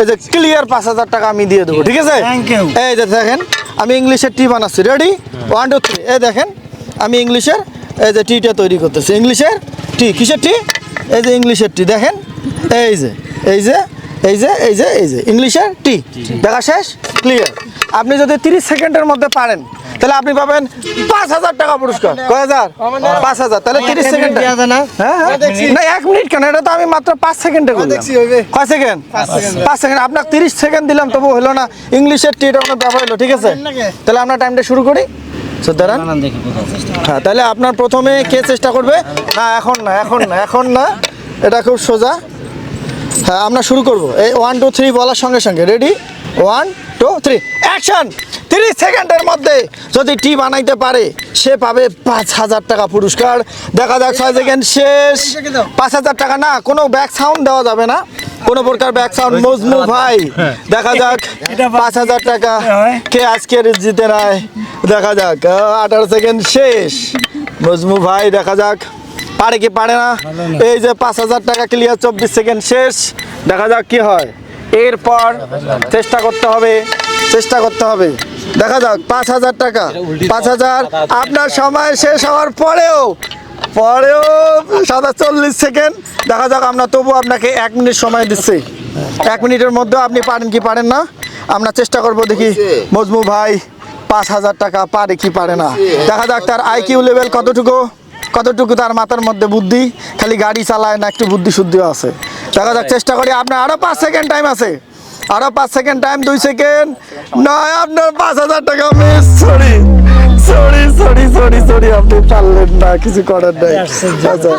এই যে ক্লিয়ার পাঁচ হাজার টাকা আমি দিয়ে দেবো ঠিক আছে? এই যে দেখেন আমি ইংলিশের টি বানাচ্ছি রেডি ওয়ান টু থ্রি এই দেখেন আমি ইংলিশের এই যে টিটা তৈরি করতেছি। ইংলিশের টি কিসের টি? এই যে ইংলিশের টি দেখেন এই যে এই যে এই যে এই যে এই যে ইংলিশের টি। দেখা শেষ? ক্লিয়ার আপনি যদি তিরিশ সেকেন্ডের মধ্যে পারেন তাহলে আপনি পাবেন পাঁচ হাজার টাকা পুরস্কার। কয় হাজার? পাঁচ হাজার। তাহলে তিরিশ সেকেন্ড না? হ্যাঁ হ্যাঁ। না এক মিনিট কেন? এটা তো আমি মাত্র পাঁচ সেকেন্ডে কয় সেকেন্ড পাঁচ সেকেন্ড আপনার তিরিশ সেকেন্ড দিলাম তবু হলো না। ইংলিশের টি এটা কোনো ব্যাপার হলো ঠিক আছে? তাহলে আমরা টাইমটা শুরু করি। সুতরাং। হ্যাঁ তাহলে আপনার প্রথমে কে চেষ্টা করবে? না এখন না এখন না এখন না। এটা খুব সোজা। হ্যাঁ আমরা শুরু করব। এই ওয়ান টু থ্রি বলার সঙ্গে সঙ্গে। Ready one two three action তিরিশ সেকেন্ডের মধ্যে যদি টি বানাইতে পারে, সে পাবে পাঁচ হাজার টাকা পুরস্কার। দেখা যাক ছয় সেকেন্ড শেষ। পাঁচ হাজার টাকা না, কোনো ব্যাক সাউন্ড দেওয়া যাবে না। কোনো প্রকার ব্যাক সাউন্ড মজনু ভাই, দেখা যাক পাঁচ হাজার টাকা কে আজকের জিতে নেয়। দেখা যাক, আঠারো সেকেন্ড শেষ। মজমু ভাই, দেখা যাক। পারে কি পারে না? এই যে পাঁচ হাজার টাকা ক্লিয়ার চব্বিশ সেকেন্ড শেষ। দেখা যাক কি হয়। এরপর চেষ্টা করতে হবে, চেষ্টা করতে হবে। দেখা যাক, পাঁচ হাজার টাকা। পাঁচ হাজার আপনার সময় শেষ হওয়ার পরেও পরেও সাদা চল্লিশ সেকেন্ড। দেখা যাক, আমরা তবু আপনাকে এক মিনিট সময় দিচ্ছি। এক মিনিটের মধ্যে আপনি পারেন কি পারেন না? আমরা চেষ্টা করব দেখি, মজমু ভাই, পাঁচ হাজার টাকা পারে কি পারে না। দেখা যাক, তার আইকিউ লেভেল কতটুকু? কতটুকু তার মাথার মধ্যে বুদ্ধি? খালি গাড়ি চালায় না একটু বুদ্ধি শুদ্ধিও আছে। দেখা যাক চেষ্টা করি। আপনার আরও পাঁচ সেকেন্ড টাইম আছে। আরও পাঁচ সেকেন্ড টাইম দুই সেকেন্ড নয় আপনার পাঁচ হাজার টাকা miss sorry sorry sorry sorry sorry আপনি পারলেন না কিছু করার নাই। আচ্ছা।